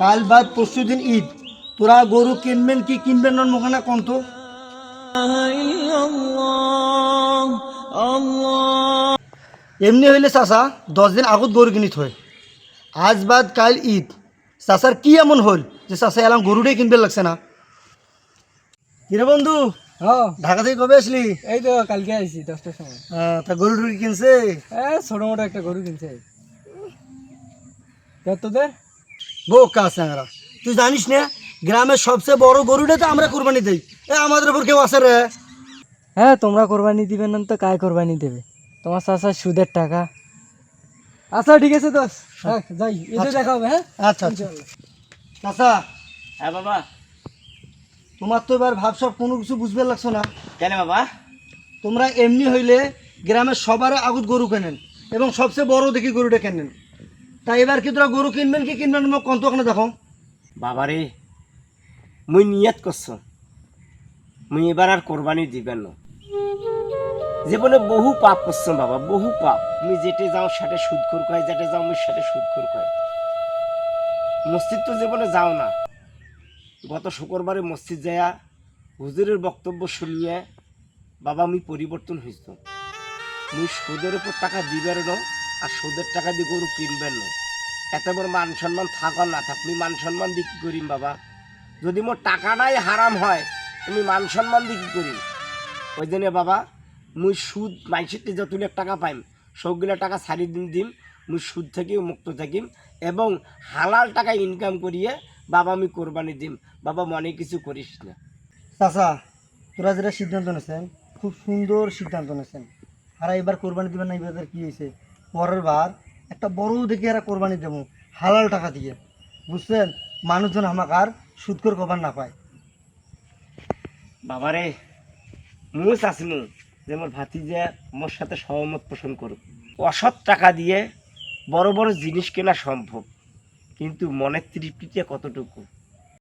কাল বাদ পরশু দিন ঈদ। তোরা গরু কিনবেন কি কিনবেন না মোখানা কোন তো এমনি হইলে চাষা দশ দিন আগত গরু কিনি থয় আজ বাদ কাল ঈদ। চাষার কি এমন হল যে চাষা এলাম গরুটাই কিনবেন লাগছে না? কিরে বন্ধু? ঢাকা থেকে কবে আসলি? এই তো কালকে আইছি দশটার সময়। তা গরু টুরু কিনছে? হ্যাঁ ছোট মোটো একটা গরু কিনছে। তোদের? বোকা স্যাংরা তুই জানিস না গ্রামের সবচেয়ে বড় গরুটা তো আমরা কোরবানি দেই। এ আমাদের উপর কেউ আছে রে? হ্যাঁ তোমরা কোরবানি দিবে না তো কায় কোরবানি দেবে? তোমার চাষা সুদের টাকা। আচ্ছা ঠিক আছে দোষ হ্যাঁ যাই এতে দেখা হবে হ্যাঁ? আচ্ছা আচ্ছা। চাচা হ্যাঁ বাবা। তোমার তো এবার ভাবসব কোনো কিছু বুঝবে লাগছো না। কেন বাবা? তোমরা এমনি হইলে গ্রামের সবার আগত গরু কেনেন এবং সবচেয়ে বড় দেখি গরুটা কেনেন। তাই এবার কি তোরা গরু কিনবেন কি কিনবেন না কন্ত ওখানে দেখো। বাবারে মুই নিয়াত করছ। মুই এবার আর কোরবানি দিবেন না। জীবনে বহু পাপ করছ বাবা বহু পাপ। তুমি যেটে যাও সেটা সুদ করে কয় যেটে যাও মুই সেটা সুদ করে কয় মসজিদ তো জীবনে যাও না। গত শুক্রবারে মসজিদ যায়া হুজুরের বক্তব্য শুনিয়ে, বাবা, আমি পরিবর্তন হয়েছ মুই সুদের উপর টাকা দিবেন না, আর সুদের টাকা দিয়ে গরু কিনবেন না। এত বড় মান সম্মান থাক না থাক তুমি মান সম্মান দিয়ে কী করিম, বাবা? যদি মোর টাকাটাই হারাম হয় তুমি মান সম্মান দিয়ে কি করিম? ওই জন্য, বাবা, মুই সুদ মাইসের যতগুলো টাকা পাইম, সবগুলো টাকা সারি দিন দিম মুই সুদ থেকেও মুক্ত থাকিম এবং হালাল টাকা ইনকাম করিয়ে, বাবা, আমি কোরবানি দিম। বাবা মনে কিছু করিস না। চাচা তোরা যেটা সিদ্ধান্ত নিয়েছেন খুব সুন্দর সিদ্ধান্ত নিয়েছেন। আর এবার কোরবানি দিবেন না এবার কি হয়েছে? পরের বার একটা বড় দেখে এরা কোরবানি দেবো হালাল টাকা দিয়ে। বুঝছেন? মানুষজন আমাকে আর সুদকর কবার না পায়। বাবারে মুই চাচ্ছিলু যে মোর ভাতিজা মোর সাথে সহমত পোষণ করুক। অসৎ টাকা দিয়ে বড় বড় জিনিস কেনা সম্ভব কিন্তু মনের তৃপ্তিতে কতটুকু?